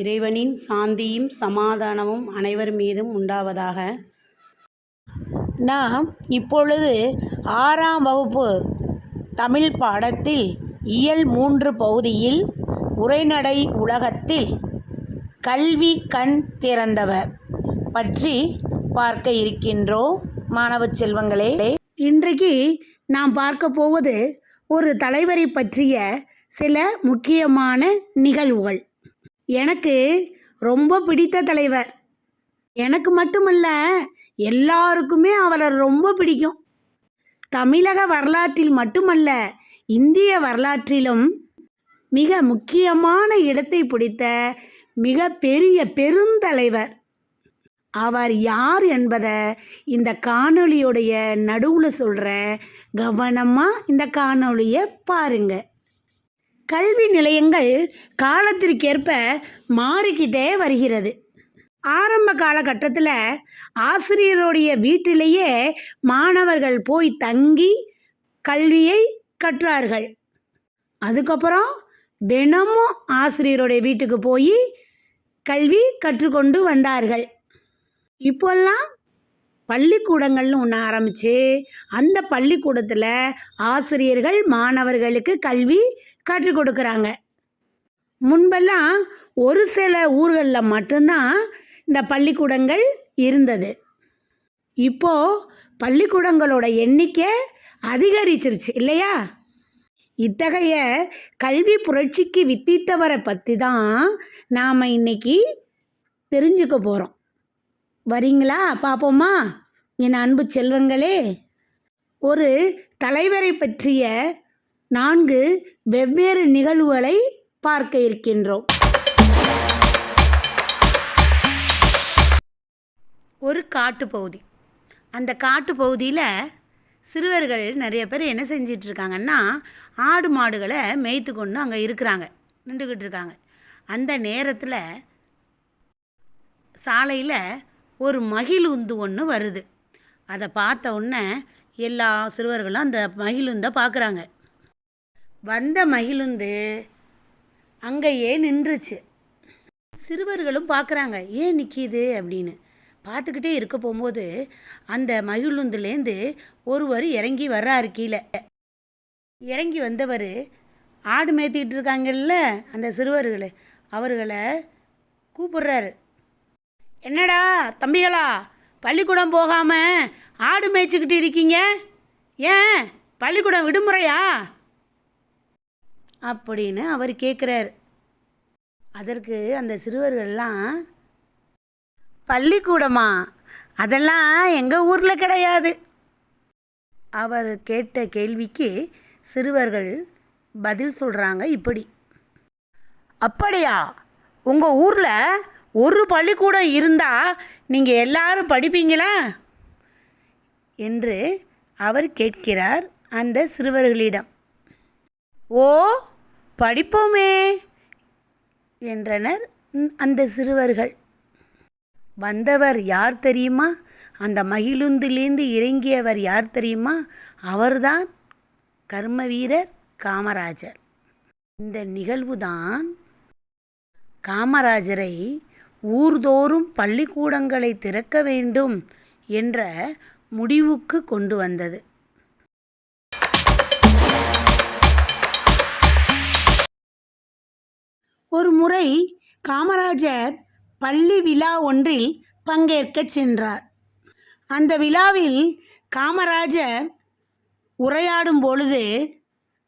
இறைவனின் சாந்தியும் சமாதானமும் அனைவர் மீதும் உண்டாவதாக. நாம் இப்பொழுது ஆறாம் வகுப்பு தமிழ் பாடத்தில் இயல் மூன்று பகுதியில் உரைநடை உலகத்தில் கல்வி கண் திறந்தவர் பற்றி பார்க்க இருக்கின்றோம். மாணவ செல்வங்களே இன்றைக்கு நாம் பார்க்க போவது ஒரு தலைவரை பற்றிய சில முக்கியமான நிகழ்வுகள். எனக்கு ரொம்ப பிடித்த தலைவர். எனக்கு மட்டுமல்ல எல்லாருக்குமே அவரை ரொம்ப பிடிக்கும். தமிழக வரலாற்றில் மட்டுமல்ல இந்திய வரலாற்றிலும் மிக முக்கியமான இடத்தை பிடித்த மிக பெரிய பெருந்தலைவர். அவர் யார் என்பதை இந்த காணொளியுடைய நடுவில் சொல்கிறேன் கவனமாக இந்த காணொளியை பாருங்கள் கல்வி நிலையங்கள் காலத்திற்கேற்ப மாறிக்கிட்டே வருகிறது. ஆரம்ப காலகட்டத்தில் ஆசிரியருடைய வீட்டிலேயே மாணவர்கள் போய் தங்கி கல்வியை கற்றார்கள். அதுக்கப்புறம் தினமும் ஆசிரியருடைய வீட்டுக்கு போய் கல்வி கற்றுக்கொண்டு வந்தார்கள். இப்போல்லாம் பள்ளிக்கூடங்கள்னு ஒன்று ஆரம்பித்து அந்த பள்ளிக்கூடத்தில் ஆசிரியர்கள் மாணவர்களுக்கு கல்வி கற்றுக் கொடுக்குறாங்க. முன்பெல்லாம் ஒரு சில ஊர்களில் மட்டும்தான் இந்த பள்ளிக்கூடங்கள் இருந்தது. இப்போது பள்ளிக்கூடங்களோட எண்ணிக்கை அதிகரிச்சிருச்சு இல்லையா? இத்தகைய கல்வி புரட்சிக்கு வித்திட்டவரை பற்றி தான் நாம் இன்னைக்கு தெரிஞ்சுக்க போகிறோம் வரீங்களா? பார்ப்போமா என் அன்பு செல்வங்களே ஒரு தலைவரை பற்றிய நான்கு வெவ்வேறு நிகழ்வுகளை பார்க்க இருக்கின்றோம். ஒரு காட்டுப்பகுதி அந்த காட்டு பகுதியில் சிறுவர்கள் நிறைய பேர் என்ன செஞ்சிட்ருக்காங்கன்னா ஆடு மாடுகளை மேய்த்து கொண்டு அங்கே இருக்கிறாங்க. நின்றுக்கிட்டு இருக்காங்க. அந்த நேரத்தில் சாலையில் ஒரு மகிழுந்து ஒன்று வருது. அதை பார்த்த உடனே எல்லா சிறுவர்களும் அந்த மகிழுந்தை பார்க்குறாங்க. வந்த மகிழுந்து அங்கேயே நின்றுச்சு. சிறுவர்களும் பார்க்குறாங்க ஏன் நிற்கிது அப்படின்னு. பார்த்துக்கிட்டே இருக்க போகும்போது அந்த மகிழுந்துலேருந்து ஒருவர் இறங்கி வர்றாரு கீழே. இறங்கி வந்தவர் ஆடு மேத்திக்கிட்டு இருக்காங்கல்ல அந்த சிறுவர்களை அவர்களை கூப்பிடுறாரு. என்னடா தம்பிகளா பள்ளிக்கூடம் போகாமல் ஆடு மேய்ச்சிக்கிட்டு இருக்கீங்க? ஏன்? பள்ளிக்கூடம் விடுமுறையா? அப்படின்னு அவர் கேட்குறாரு அதற்கு அந்த சிறுவர்கள்லாம் பள்ளிக்கூடமா? அதெல்லாம் எங்கள் ஊரில் கிடையாது. அவர் கேட்ட கேள்விக்கு சிறுவர்கள் பதில் சொல்கிறாங்க இப்படி. அப்படியா? உங்கள் ஊரில் ஒரு பள்ளிக்கூடம் இருந்தால் நீங்கள் எல்லாரும் படிப்பீங்களா? என்று அவர் கேட்கிறார் அந்த சிறுவர்களிடம். ஓ படிப்போமே என்றனர் அந்த சிறுவர்கள். வந்தவர் யார் தெரியுமா? அந்த மகிழுந்திலேந்து இறங்கியவர் யார் தெரியுமா? அவர்தான் கர்ம வீரர் காமராஜர். இந்த நிகழ்வுதான் காமராஜரை ஊர்தோறும் பள்ளிக்கூடங்களை திறக்க வேண்டும் என்ற முடிவுக்கு கொண்டு வந்தது. ஒரு முறை காமராஜர் பள்ளி விழா ஒன்றில் பங்கேற்கச் சென்றார். அந்த விழாவில் காமராஜர் உரையாடும் பொழுது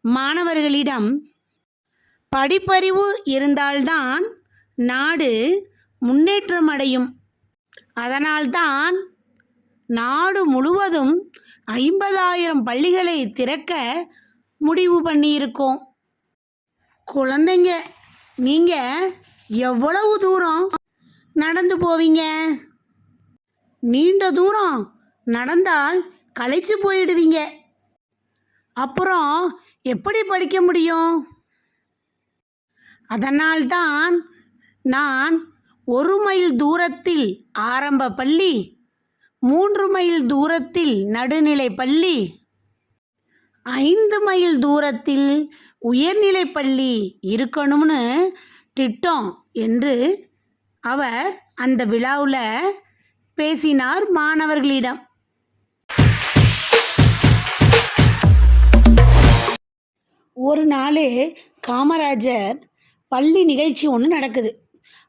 மாணவர்களிடம் படிப்பறிவு இருந்தால்தான் நாடு முன்னேற்றம் அடையும். அதனால்தான் நாடு முழுவதும் ஐம்பதாயிரம் பள்ளிகளை திறக்க முடிவு பண்ணியிருக்கோம். குழந்தைங்க நீங்கள் எவ்வளவு தூரம் நடந்து போவீங்க? நீண்ட தூரம் நடந்தால் களைச்சு போயிடுவீங்க. அப்புறம் எப்படி படிக்க முடியும்? அதனால்தான் நான் ஒரு மைல் தூரத்தில் ஆரம்ப பள்ளி மூன்று மைல் தூரத்தில் நடுநிலை பள்ளி ஐந்து மைல் தூரத்தில் உயர்நிலை பள்ளி இருக்கணும்னு திட்டம் என்று அவர் அந்த விழாவில் பேசினார் மாணவர்களிடம். ஒரு நாள் காமராஜர் பள்ளி நிகழ்ச்சி ஒன்று நடக்குது.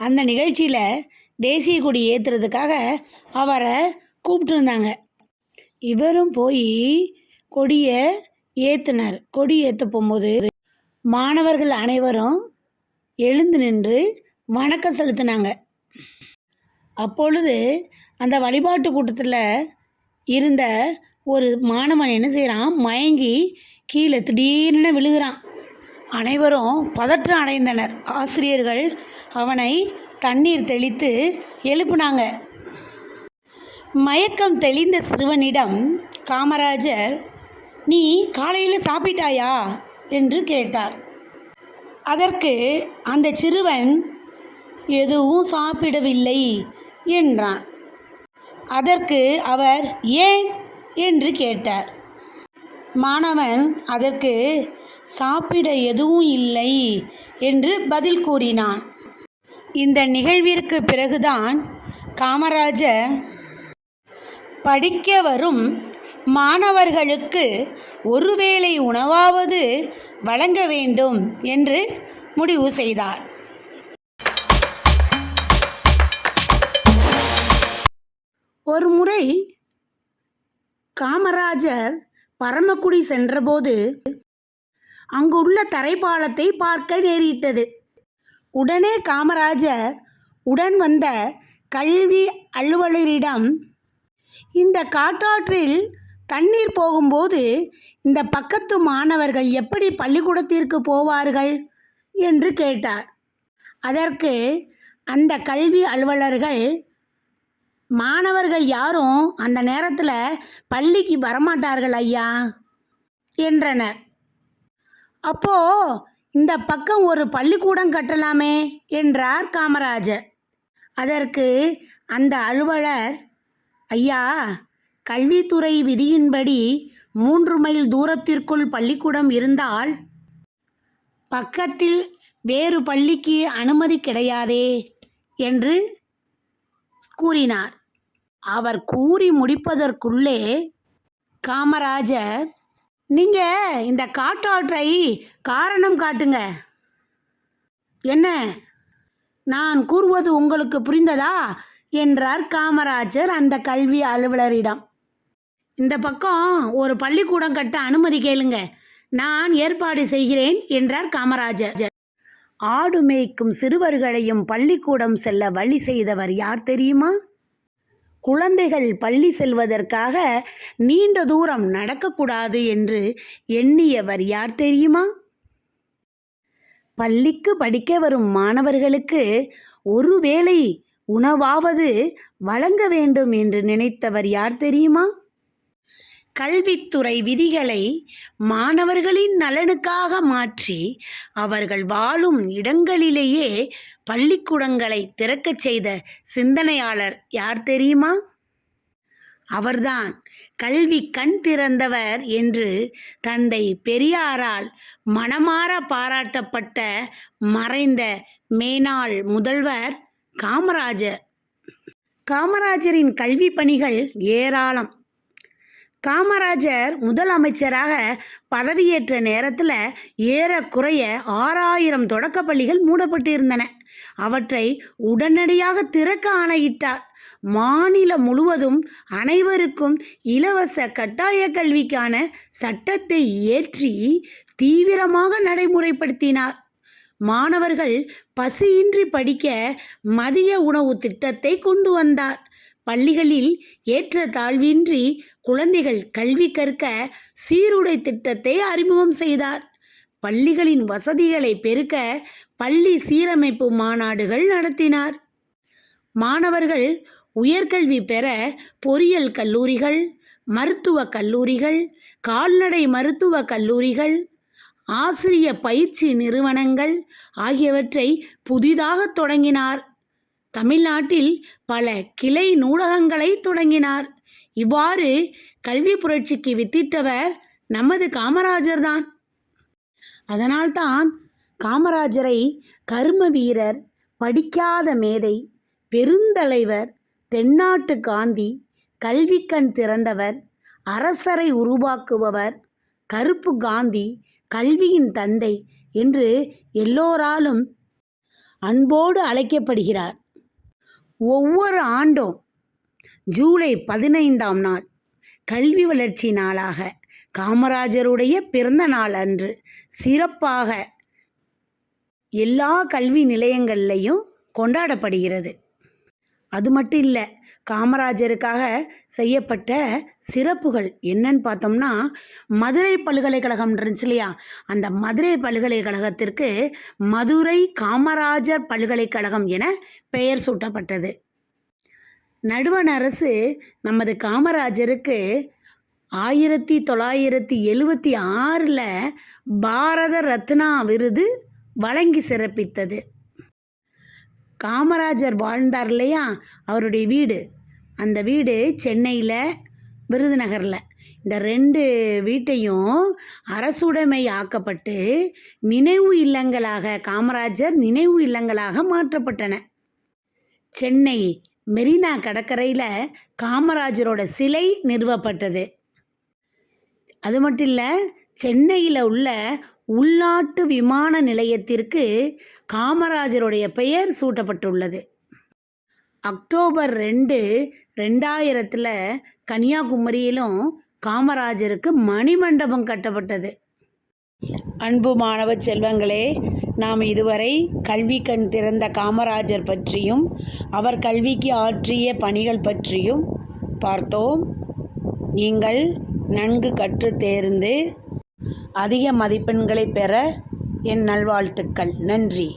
அந்த நிகழ்ச்சியில் தேசிய கொடி ஏற்றுறதுக்காக அவரை கூப்பிட்டுருந்தாங்க. இவரும் போய் கொடியை ஏற்றினார் கொடி ஏற்ற போகும்போது மாணவர்கள் அனைவரும் எழுந்து நின்று வணக்கம் செலுத்தினாங்க. அப்பொழுது அந்த வழிபாட்டு கூட்டத்தில் இருந்த ஒரு மாணவன் என்ன செய்கிறான் மயங்கி கீழே திடீர்னு விழுகிறான். அனைவரும் பதற்றம் அடைந்தனர். ஆசிரியர்கள் அவனை தண்ணீர் தெளித்து எழுப்புனாங்க. மயக்கம் தெளிந்த சிறுவனிடம் காமராஜர் நீ காலையில் சாப்பிட்டாயா? என்று கேட்டார். அதற்கு அந்த சிறுவன் எதுவும் சாப்பிடவில்லை என்றான். அதற்கு அவர் ஏன்? என்று கேட்டார். மாணவன் அதற்கு சாப்பிட எதுவும் இல்லை என்று பதில் கூறினான். இந்த நிகழ்விற்கு பிறகுதான் காமராஜர் படிக்க வரும் மாணவர்களுக்கு ஒருவேளை உணவாவது வழங்க வேண்டும் என்று முடிவு செய்தார். ஒரு முறை காமராஜர் பரமக்குடி சென்றபோது அங்குள்ள தரைப்பாலத்தை பார்க்க நேரிட்டது. உடனே காமராஜர் உடன் வந்த கல்வி அலுவலரிடம் இந்த காட்டாற்றில் தண்ணீர் போகும்போது இந்த பக்கத்து மாணவர்கள் எப்படி பள்ளிக்கூடத்திற்கு போவார்கள்? என்று கேட்டார். அதற்கு அந்த கல்வி அலுவலர்கள் மாணவர்கள் யாரும் அந்த நேரத்தில் பள்ளிக்கு வரமாட்டார்கள் ஐயா என்றனர். அப்போ இந்த பக்கம் ஒரு பள்ளிக்கூடம் கட்டலாமே என்றார் காமராஜர். அதற்கு அந்த அலுவலர் ஐயா கல்வித்துறை விதியின்படி மூன்று மைல் தூரத்திற்குள் பள்ளிக்கூடம் இருந்தால் பக்கத்தில் வேறு பள்ளிக்கு அனுமதி கிடையாதே என்று கூறினார். அவர் கூறி முடிப்பதற்குள்ளே காமராஜர் நீங்கள் இந்த காட்டாற்றை காரணம் காட்டுங்க. என்ன? நான் கூறுவது உங்களுக்கு புரிந்ததா? என்றார் காமராஜர் அந்த கல்வி அலுவலரிடம். இந்த பக்கம் ஒரு பள்ளிக்கூடம் கட்ட அனுமதி கேளுங்க. நான் ஏற்பாடு செய்கிறேன் என்றார் காமராஜர். ஆடு மேய்க்கும் சிறுவர்களையும் பள்ளிக்கூடம் செல்ல வழி செய்தவர் யார் தெரியுமா? குழந்தைகள் பள்ளி செல்வதற்காக நீண்ட தூரம் நடக்கக்கூடாது என்று எண்ணியவர் யார் தெரியுமா? பள்ளிக்கு படிக்க வரும் மாணவர்களுக்கு ஒருவேளை உணவாவது வழங்க வேண்டும் என்று நினைத்தவர் யார் தெரியுமா? கல்வித்துறை விதிகளை மாணவர்களின் நலனுக்காக மாற்றி அவர்கள் வாழும் இடங்களிலேயே பள்ளிக்கூடங்களை திறக்கச் செய்த சிந்தனையாளர் யார் தெரியுமா? அவர்தான். கல்வி கண் திறந்தவர் என்று தந்தை பெரியாரால் மனமாற பாராட்டப்பட்ட மறைந்த மேனாள் முதல்வர் காமராஜர். காமராஜரின் கல்வி பணிகள் ஏராளம். காமராஜர் முதலமைச்சராக பதவியேற்ற நேரத்தில் ஏறக்குறைய ஆறாயிரம் தொடக்க பள்ளிகள் மூடப்பட்டிருந்தன. அவற்றை உடனடியாக திறக்க ஆணையிட்டார். மாநிலம் முழுவதும் அனைவருக்கும் இலவச கட்டாய கல்விக்கான சட்டத்தை இயற்றி தீவிரமாக நடைமுறைப்படுத்தினார். மாணவர்கள் பசியின்றி படிக்க மதிய உணவு திட்டத்தை கொண்டு வந்தார். பள்ளிகளில் ஏற்ற தாழ்வின்றி குழந்தைகள் கல்வி கற்க சீருடை திட்டத்தை அறிமுகம் செய்தார். பள்ளிகளின் வசதிகளை பெருக்க பள்ளி சீரமைப்பு மாநாடுகள் நடத்தினார். மாணவர்கள் உயர்கல்வி பெற பொறியியல் கல்லூரிகள் மருத்துவ கல்லூரிகள் கால்நடை மருத்துவ கல்லூரிகள் ஆசிரிய பயிற்சி நிறுவனங்கள் ஆகியவற்றை புதிதாக தொடங்கினார். தமிழ்நாட்டில் பல கிளை நூலகங்களை தொடங்கினார். இவ்வாறு கல்வி புரட்சிக்கு வித்திட்டவர் நமது காமராஜர் தான். அதனால்தான் காமராஜரை கர்ம வீரர் படிக்காத மேதை பெருந்தலைவர் தென்னாட்டு காந்தி கல்விக்கண் திறந்தவர் அரசரை உருவாக்குபவர் கருப்பு காந்தி கல்வியின் தந்தை என்று எல்லோராலும் அன்போடு அழைக்கப்படுகிறார். ஒவ்வொரு ஆண்டும் ஜூலை பதினைந்தாம் நாள் கல்வி வளர்ச்சி நாளாக காமராஜருடைய பிறந்த நாள் அன்று சிறப்பாக எல்லா கல்வி நிலையங்கள்லையும் கொண்டாடப்படுகிறது. அது மட்டும் இல்லை காமராஜருக்காக செய்யப்பட்ட சிறப்புகள் என்னன்னு பார்த்தோம்னா மதுரை பல்கலைக்கழகம் இருந்துச்சு இல்லையா? அந்த மதுரை பல்கலைக்கழகத்திற்கு மதுரை காமராஜர் பல்கலைக்கழகம் என பெயர் சூட்டப்பட்டது. நடுவண் அரசு நமது காமராஜருக்கு ஆயிரத்தி தொள்ளாயிரத்தி எழுவத்தி ஆறில் பாரத ரத்னா விருது வழங்கி சிறப்பித்தது. காமராஜர் வாழ்ந்தார் இல்லையா? அவருடைய வீடு. அந்த வீடு சென்னையில் விருதுநகரில். இந்த ரெண்டு வீட்டையும் அரசுடைமை ஆக்கப்பட்டு நினைவு இல்லங்களாக காமராஜர் நினைவு இல்லங்களாக மாற்றப்பட்டன. சென்னை மெரினா கடற்கரையில் காமராஜரோட சிலை நிறுவப்பட்டது. அது மட்டும் இல்லை சென்னையில் உள்ள உள்நாட்டு விமான நிலையத்திற்கு காமராஜருடைய பெயர் சூட்டப்பட்டுள்ளது. அக்டோபர் ரெண்டு ரெண்டாயிரத்தில் கன்னியாகுமரியிலும் காமராஜருக்கு மணிமண்டபம் கட்டப்பட்டது. அன்பு மாணவ செல்வங்களே நாம் இதுவரை கல்வி கண் திறந்த காமராஜர் பற்றியும் அவர் கல்விக்கு ஆற்றிய பணிகள் பற்றியும் பார்த்தோம். நீங்கள் நன்கு கற்று தேர்ந்து அதிக மதிப்பெண்களை பெற என் நல்வாழ்த்துக்கள். நன்றி.